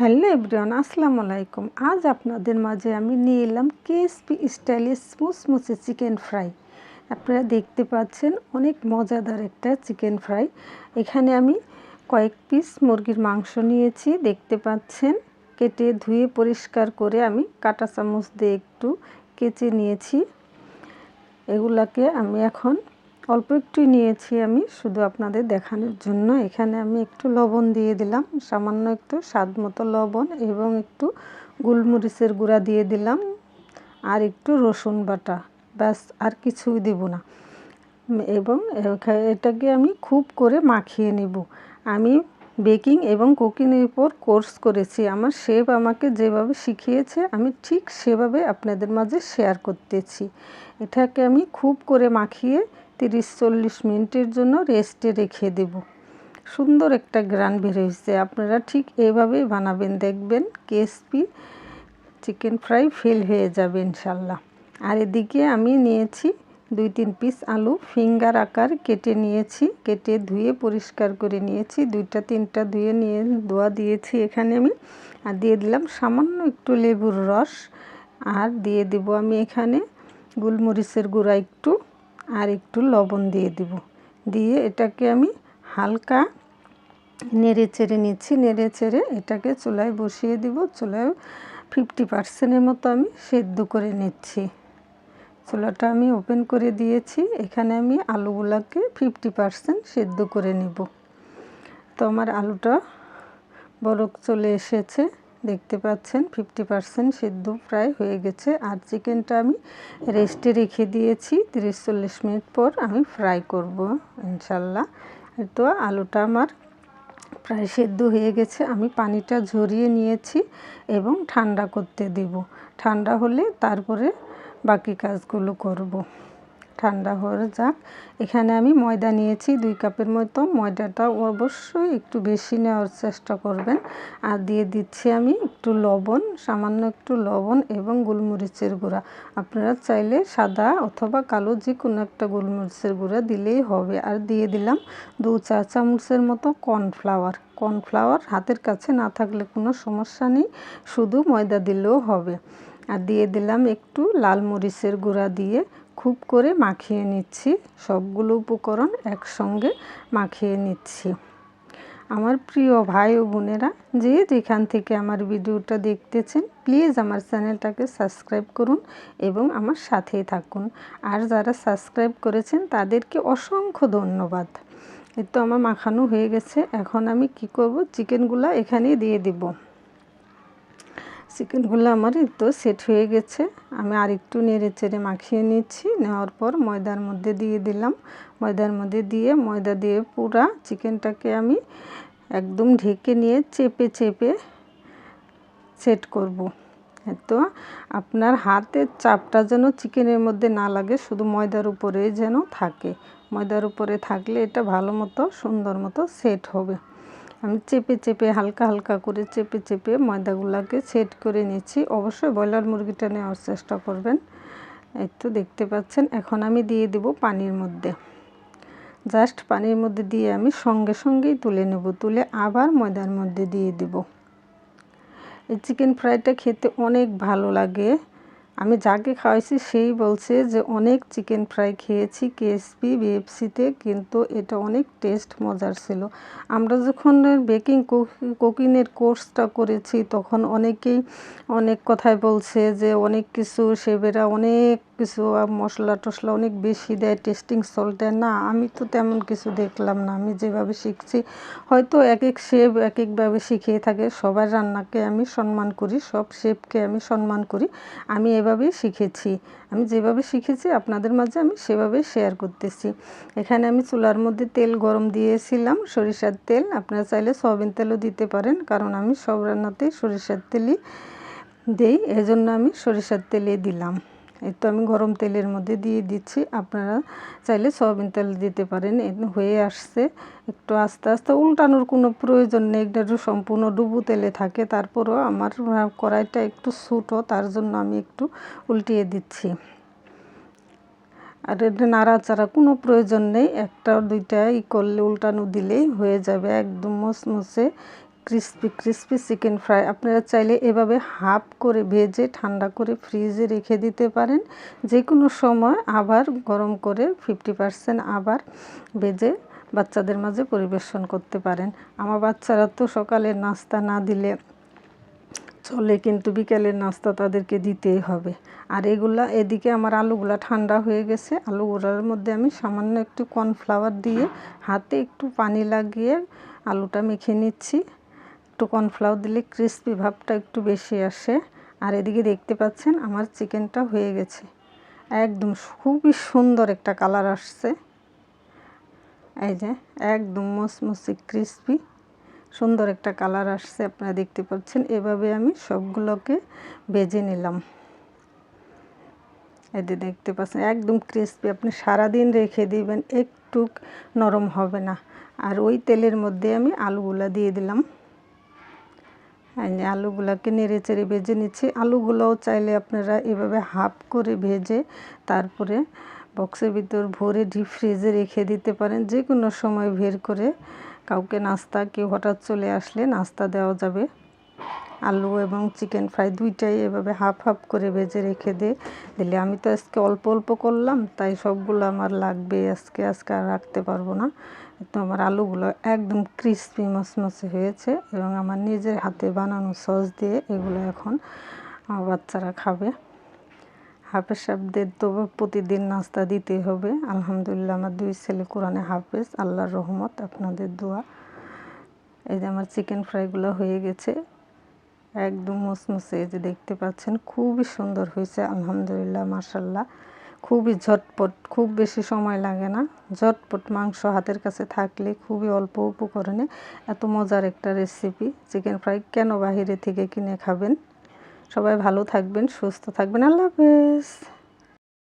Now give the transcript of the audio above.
Hello everyone, আসসালামু আলাইকুম। আজ আপনাদের মাঝে আমি নিয়ে এলাম কেএসপি স্টাইলিশ মুসমুসে চিকেন ফ্রাই। আপনারা দেখতে পাচ্ছেন অনেক মজাদার একটা চিকেন ফ্রাই। এখানে আমি কয়েক পিস মুরগির মাংস নিয়েছি। দেখতে পাচ্ছেন, কেটে ধুয়ে পরিষ্কার করে আমি কাটা চামচ দিয়ে একটু কেচে নিয়েছি। এগুলাকে আমি এখন অল্প একটু নিয়েছি আমি, শুধু আপনাদের দেখানোর জন্য। এখানে আমি একটু লবণ দিয়ে দিলাম, সামান্য একটু স্বাদ মতো লবণ এবং একটু গোলমরিচের গুঁড়া দিয়ে দিলাম, আর একটু রসুন বাটা। ব্যাস, আর কিছুই দেব না। এবং এটাকে আমি খুব করে মাখিয়ে নেব। আমি বেকিং এবং কুকিংয়ের উপর কোর্স করেছি। আমার শেফ আমাকে যেভাবে শিখিয়েছে, আমি ঠিক সেভাবে আপনাদের মাঝে শেয়ার করতেছি। এটাকে আমি খুব করে মাখিয়ে তিরিশ চল্লিশ মিনিটের জন্য রেস্টে রেখে দেব। সুন্দর একটা গ্রান বের হয়েছে। আপনারা ঠিক এভাবেই বানাবেন, দেখবেন কেসপি চিকেন ফ্রাই ফেল হয়ে যাবে ইনশাল্লাহ আর এদিকে আমি নিয়েছি দুই তিন পিস আলু ফিঙ্গার আকার কেটে নিয়েছি, কেটে ধুয়ে পরিষ্কার করে নিয়েছি। দুইটা তিনটা ধুয়ে নিয়ে ধোয়া দিয়েছি এখানে আমি। আর দিয়ে দিলাম সামান্য একটু লেবুর রস। আর দিয়ে দেব আমি এখানে গোলমরিচের গুঁড়া একটু। আর একটু লবণ দিয়ে দিব। দিয়ে এটাকে আমি হালকা নেড়ে চেড়ে নিচ্ছি। নেড়ে চেড়ে এটাকে চুলায় বসিয়ে দিব। চুলায় ফিফটি পার্সেন্টের মতো আমি সেদ্ধ করে নিচ্ছি। চুলাটা আমি ওপেন করে দিয়েছি। এখানে আমি আলুগুলাকে ফিফটি পার্সেন্ট সেদ্ধ করে নেব। তো আমার আলুটা বরক চলে এসেছে। দেখতে পাচ্ছেন ফিফটি পারসেন্ট সিদ্ধ প্রায় হয়ে গেছে। আর চিকেনটা আমি রেস্টে রেখে দিয়েছি তিরিশ চল্লিশ মিনিট পর আমি ফ্রাই করব, ইনশাল্লাহ। তো আলুটা আমার প্রায় সেদ্ধ হয়ে গেছে। আমি পানিটা ঝরিয়ে নিয়েছি এবং ঠান্ডা করতে দেব। ঠান্ডা হলে তারপরে বাকি কাজগুলো করব। ঠান্ডা হয়ে যাক। এখানে আমি ময়দা নিয়েছি, দুই কাপের মতো। ময়দাটা অবশ্যই একটু বেশি নেওয়ার চেষ্টা করবেন। আর দিয়ে দিচ্ছি আমি একটু লবণ, সামান্য একটু লবণ এবং গোলমরিচের গুঁড়া। আপনারা চাইলে সাদা অথবা কালো যে কোনো একটা গোলমরিচের গুঁড়া দিলেই হবে। আর দিয়ে দিলাম দু চা চামচের মতো কর্নফ্লাওয়ার। কর্নফ্লাওয়ার হাতের কাছে না থাকলে কোনো সমস্যা নেই, শুধু ময়দা দিলেও হবে। আর দিয়ে দিলাম একটু লাল মরিচের গুঁড়া দিয়ে খুব করে মাখিয়ে নিচ্ছি। সবগুলো উপকরণ একসঙ্গে মাখিয়ে নিচ্ছি। আমার প্রিয় ভাই ও বোনেরা, যে যেখান থেকে আমার ভিডিওটা দেখতেছেন, প্লিজ আমার চ্যানেলটাকে সাবস্ক্রাইব করুন এবং আমার সাথেই থাকুন। আর যারা সাবস্ক্রাইব করেছেন, তাদেরকে অসংখ্য ধন্যবাদ। এই তো আমার মাখানো হয়ে গেছে। এখন আমি কি করব? চিকেনগুলা এখানেই দিয়ে দিব। চিকেনগুলো আমার তো সেট হয়ে গেছে। আমি আর একটু নেড়ে চেড়ে মাখিয়ে নিচ্ছি। নেওয়ার পর ময়দার মধ্যে দিয়ে দিলাম। ময়দার মধ্যে দিয়ে, ময়দা দিয়ে পুরা চিকেনটাকে আমি একদম ঢেকে নিয়ে চেপে চেপে সেট করব। তো আপনার হাতের চাপটা যেন চিকেনের মধ্যে না লাগে, শুধু ময়দার উপরে যেন থাকে। ময়দার উপরে থাকলে এটা ভালো মতো, সুন্দর মতো সেট হবে। আমি চেপে চেপে হালকা হালকা করে চেপে চেপে ময়দাগুলোকে সেট করে নিচ্ছি। অবশ্যই ব্রয়লার মুরগিটা নেওয়ার চেষ্টা করবেন। এই তো দেখতে পাচ্ছেন, এখন আমি দিয়ে দেব পানির মধ্যে। জাস্ট পানির মধ্যে দিয়ে আমি সঙ্গে সঙ্গেই তুলে নেব, তুলে আবার ময়দার মধ্যে দিয়ে দেব। এই চিকেন ফ্রাইটা খেতে অনেক ভালো লাগে। আমি যাকে খাওয়াইছি সেই বলছে যে, অনেক চিকেন ফ্রাই খেয়েছি কেএসপি বিএফসিতে কিন্তু এটা অনেক টেস্ট মজার ছিল। আমরা যখন বেকিং কুকিংয়ের কোর্সটা করেছি, তখন অনেকেই অনেক কথাই বলছে যে, অনেক কিছু সেবেরা অনেক কিছু মশলা টশলা অনেক বেশি দেয়, টেস্টিং সল্ট দেয়। না, আমি তো তেমন কিছু দেখলাম না। আমি যেভাবে শিখছি, হয়তো এক এক শেফ এক একভাবে শিখিয়ে থাকে। সবার রান্নাকে আমি সম্মান করি, সব শেফকে আমি সম্মান করি। আমি এভাবেই শিখেছি, আমি যেভাবে শিখেছি আপনাদের মাঝে আমি সেভাবেই শেয়ার করতেছি। এখানে আমি চুলার মধ্যে তেল গরম দিয়েছিলাম, সরিষার তেল, আপনারা চাইলে সয়াবিন তেলও দিতে পারেন, কারণ আমি সব রান্নাতেই সরিষার তেলই দেই, এজন্য আমি সরিষার তেলে দিলাম। এই তো আমি গরম তেলের মধ্যে দিয়ে দিচ্ছি। আপনারা চাইলে সয়াবিন তেল দিতে পারেন হয়ে আসছে। একটু আস্তে আস্তে উল্টানোর কোনো প্রয়োজন নেই এটা সম্পূর্ণ ডুবু তেলে থাকে। তারপরও আমার কড়াইটা একটু ছোটো, তার জন্য আমি একটু উল্টিয়ে দিচ্ছি। আর এটা নাড়াচাড়া কোনো প্রয়োজন নেই, একটা দুইটা ই করলে উল্টানো দিলেই হয়ে যাবে, একদম মসমসে ক্রিস্পি ক্রিস্পি চিকেন ফ্রাই আপনারা চাইলে এভাবে হাফ করে ভেজে, ঠান্ডা করে ফ্রিজে রেখে দিতে পারেন। যে কোনো সময় আবার গরম করে ফিফটি পারসেন্ট আবার ভেজে বাচ্চাদের মাঝে পরিবেশন করতে পারেন। আমার বাচ্চারা তো সকালে নাস্তা না দিলে চলে, কিন্তু বিকেলের নাস্তা তাদেরকে দিতেই হবে। আর এগুলা, এদিকে আমার আলুগুলা ঠান্ডা হয়ে গেছে। আলুগুলার মধ্যে আমি সামান্য একটু কর্নফ্লাওয়ার দিয়ে হাতে একটু পানি লাগিয়ে আলুটা মেখে নিচ্ছি। একটু কর্নফ্লাওয়ার দিলে ক্রিস্পি ভাবটা একটু বেশি আসে। আর এদিকে দেখতে পাচ্ছেন আমার চিকেনটা হয়ে গেছে। একদম খুবই সুন্দর একটা কালার আসছে। এই যে একদম মসমসি ক্রিস্পি, সুন্দর একটা কালার আসছে, আপনারা দেখতে পাচ্ছেন। এভাবে আমি সবগুলোকে বেজে নিলাম। এতে দেখতে পাচ্ছেন, একদম ক্রিস্পি, আপনি সারাদিন রেখে দিবেন, একটু নরম হবে না। আর ওই তেলের মধ্যে আমি আলুগুলা দিয়ে দিলাম। আলুগুলাকে নেড়ে চেড়ে ভেজে নিচ্ছি। আলুগুলোও চাইলে আপনারা এভাবে হাফ করে ভেজে তারপরে বক্সের ভিতর ভরে ডিপ ফ্রিজে রেখে দিতে পারেন। যে কোনো সময় বের করে কাউকে নাস্তা কেউ হঠাৎ চলে আসলে নাস্তা দেওয়া যাবে। আলু এবং চিকেন ফ্রাই দুইটাই এভাবে হাফ হাফ করে ভেজে রেখে দে, দিলে আমি তো আজকে অল্প অল্প করলাম, তাই সবগুলো আমার লাগবে। আজকে আজকে আর রাখতে পারব না। তো আমার আলুগুলো একদম ক্রিস্পি মচমচে হয়েছে এবং আমার নিজের হাতে বানানো সস দিয়ে এগুলো এখন আমার বাচ্চারা খাবে। হাফেজ সাহেবদের তো প্রতিদিন নাস্তা দিতে হবে। আলহামদুলিল্লাহ আমার দুই ছেলে কোরআনে হাফেজ, আল্লাহর রহমত, আপনাদের দোয়া। এই যে আমার চিকেন ফ্রাইগুলো হয়ে গেছে। একদম মুসমুসে এই যে দেখতে পাচ্ছেন, খুবই সুন্দর হয়েছে, আলহামদুলিল্লাহ মাসাল্লাহ খুবই ঝটপট, খুব বেশি সময় লাগে না। ঝটপট মাংস হাতের কাছে থাকলে খুবই অল্প উপকরণে এত মজার একটা রেসিপি চিকেন ফ্রাই কেন বাহিরে থেকে কিনে খাবেন? সবাই ভালো থাকবেন, সুস্থ থাকবেন। আল্লাহ হাফেজ।